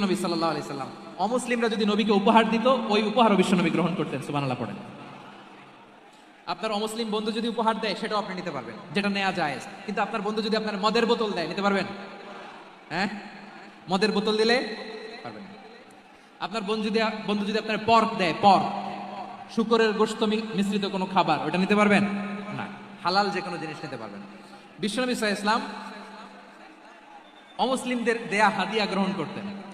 নবী সাল্লাহ আলি সাল্লাম। অমুসলিমরা যদি নবীকে উপহার দিত, ওই উপহারও বিশ্বনবী গ্রহণ করতেন সুবানাল্লাহ পড়েন। আপনার অমুসলিম বন্ধু যদি উপহার দেয়, সেটাও আপনি নিতে পারবেন। যেটা নেওয়া যায় কিন্তু আপনার বন্ধু যদি আপনার মদের বোতল দেয়, নিতে পারবেন? হ্যাঁ? মদের বোতল দিলে পারবেন আপনার বন্ধু যদি বন্ধু যদি আপনার পর্ক দেয় পর্ক শুকরের গোস্ত মিশ্রিত কোনো খাবার, ওটা নিতে পারবেন? না। হালাল যে কোনো জিনিস নিতে পারবেন। বিশ্বনবী সাহা ইসলাম অমুসলিমদের দেয়া হাদিয়া গ্রহণ করতেন।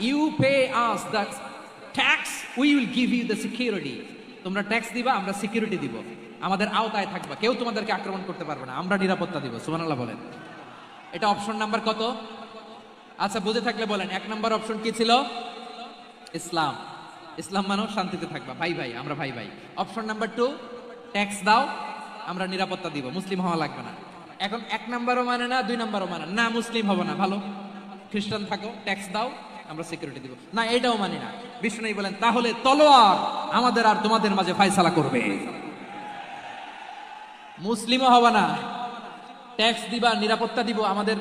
you pay us the tax we will give you the security তোমরা ট্যাক্স দিবা, আমরা সিকিউরিটি দিব। আমাদের আওতায় থাকবা। কেউ তোমাদেরকে আক্রমণ করতে পারবে না, আমরা নিরাপত্তা দিব, সুবহানাল্লাহ বলেন। এটা অপশন নাম্বার কত? আচ্ছা বুঝে থাকলে বলেন, এক নাম্বার অপশন কি ছিল? ইসলাম। ইসলাম মানো, শান্তিতে থাকবা। ভাই ভাই, আমরা ভাই ভাই। অপশন নাম্বার টু ট্যাক্স দাও, আমরা নিরাপত্তা দিব। মুসলিম হওয়া লাগবে না। এখন এক নাম্বারও মানে না, দুই নাম্বারও মানে। না। মুসলিম হব না, ভালো। খ্রিস্টান থাকো ট্যাক্স দাও। আমরা সিকিউরিটি দিব। না, এটাও মানি না। বিষ্ণু বলেন, তাহলে তলোয়ার আমাদের আর তোমাদের মাঝে ফাইসালা করবে। মুসলিমও হবে না। ট্যাক্স দিবা, নিরাপত্তা দিব, আমাদের,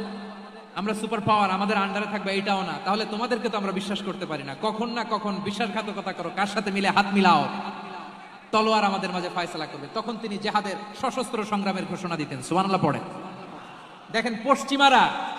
আমরা সুপার পাওয়ার, আমাদের আন্ডারে থাকবে, এটাও না। তাহলে তোমাদেরকে তো আমরা বিশ্বাস করতে পারি না। কখন না কখন বিশ্বাসঘাতকতা করো, কার সাথে মিলে হাত মিলাও। তলোয়ার আমাদের মাঝে ফায়সালা করবে। তখন তিনি জেহাদের সশস্ত্র সংগ্রামের ঘোষণা দিতেন। সুবহানাল্লাহ পড়ে দেখেন, পশ্চিমারা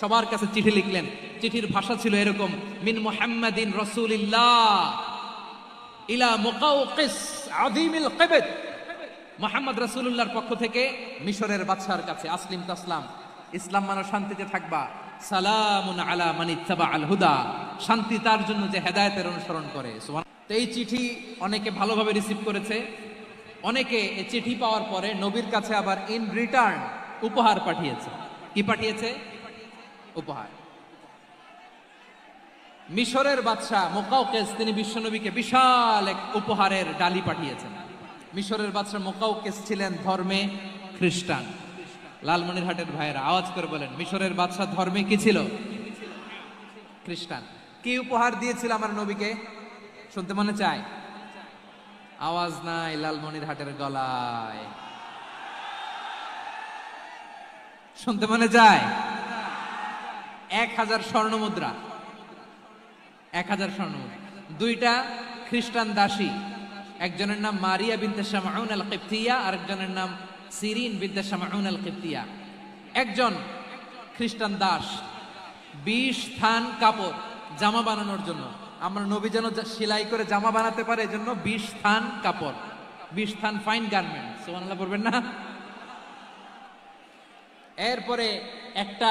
সবার কাছে চিঠি লিখলেন। চিঠির ভাষা ছিল এরকম, মিন মুহাম্মাদিন রাসূলিল্লাহ ইলা মুকাউকিস আযীমিল কিবত। মোহাম্মদ রাসূলুল্লাহর পক্ষ থেকে মিশরের বাদশার কাছে, আসলিম তাসলাম, ইসলাম মানো শান্তিতে থাকবা, সালামুন আলা মানি আল হুদা। শান্তি তার জন্য যে হেদায়েতের অনুসরণ করে। এই চিঠি অনেকে ভালোভাবে রিসিভ করেছে। অনেকে এই চিঠি পাওয়ার পরে নবীর কাছে আবার ইন রিটার্ন উপহার পাঠিয়েছে। কি পাঠিয়েছে? উপহার। মিশরের বাদশাহ মোকাউকেস তিনি বিশ্বনবীকে বিশাল এক উপহারের ডালি পাঠিয়েছেন। মিশরের বাদশাহ মোকাউকেস ছিলেন ধর্মে খ্রিস্টান। লালমনিরহাটের ভাইয়েরা, আওয়াজ করে বলেন, মিশরের বাদশাহ ধর্মে কি ছিল? খ্রিস্টান। কি উপহার দিয়েছিল আমার নবীকে? শুনতে মনে চায়? আওয়াজ নাই লালমনিরহাটের গলায়। শুনতে মনে যায় এক হাজার স্বর্ণ মুদ্রা এক হাজার স্বর্ণ দুইটা খ্রিস্টান দাসী। একজনের নাম মারিয়া বিনতে শামাউন আল কিপ্তিয়া আর একজনের নাম সিরিন বিনতে শামাউন আল কিপ্তিয়া একজন খ্রিস্টান দাস, বিশ থান কাপড় জামা বানানোর জন্য। আমরা নবী যেন সেলাই করে জামা বানাতে পারে, এজন্য বিশ থান কাপড়, বিশ থান ফাইন গার্মেন্ট সোমানাল্লাহ পড়বেন না? এরপরে একটা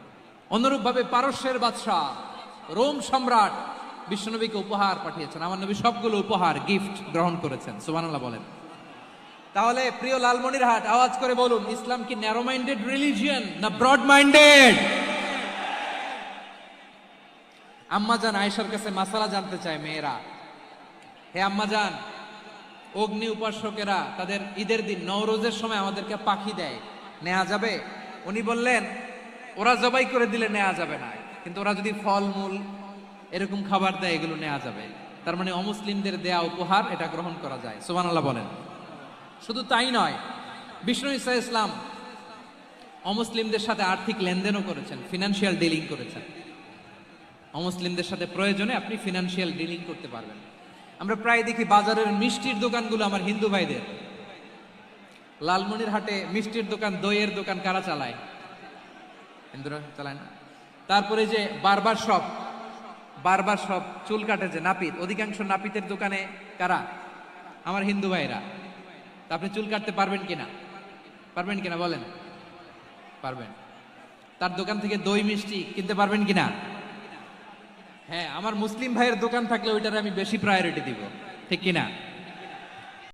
অনুরূপভাবে পারস্যের বাদশাহ, রোম সম্রাট বিশ্বনবীকে উপহার পাঠিয়েছেন। আমার নবী সবগুলো উপহার গিফট গ্রহণ করেছেন। সুবহানাল্লাহ বলেন। তাহলে প্রিয় লালমনির হাট আওয়াজ করে বলুন, ইসলাম কি ন্যারো মাইন্ডেড রিলিজিয়ন না ব্রড মাইন্ডেড আম্মাজান আয়েশার কাছে মাসালা জানতে চায় মেয়েরা। হে আম্মাজান, অগ্নি উপাসকেরা তাদের ঈদের দিন নওরোজের সময় আমাদেরকে পাখি দেয়। নেওয়া যাবে? উনি বললেন ওরা জবাই করে দিলে নেওয়া যাবে না। কিন্তু ওরা যদি ফলমূল, এরকম খাবার দেয়, এগুলো নেওয়া যাবে। তার মানে অমুসলিমদের দেয়া উপহার, এটা গ্রহণ করা যায়। সুবহানাল্লাহ বলেন। শুধু তাই নয়, বিষ্ণু ইসা ইসলাম অমুসলিমদের সাথে আর্থিক লেনদেনও করেছেন ফিনান্সিয়াল ডিলিং করেছেন। অমুসলিমদের সাথে প্রয়োজনে আপনি ফিনান্সিয়াল ডিলিং করতে পারবেন। আমরা প্রায় দেখি বাজারের মিষ্টির দোকানগুলো আমার হিন্দু ভাইদের। লালমনির হাটে মিষ্টির দোকান, দইয়ের দোকান কারা চালায়? হিন্দুরা চালায় না। তারপরে যে বারবার শপ বারবার শপ চুল কাটে যে নাপিত, অধিকাংশ নাপিতের দোকানে কারা? আমার হিন্দু ভাইরা তা আপনি চুল কাটতে পারবেন কিনা? পারবেন কিনা বলেন? পারবেন। তার দোকান থেকে দই মিষ্টি কিনতে পারবেন কিনা? হ্যাঁ আমার মুসলিম ভাইয়ের দোকান থাকলে ওইটার আমি বেশি প্রায়োরিটি দিব। ঠিক কিনা?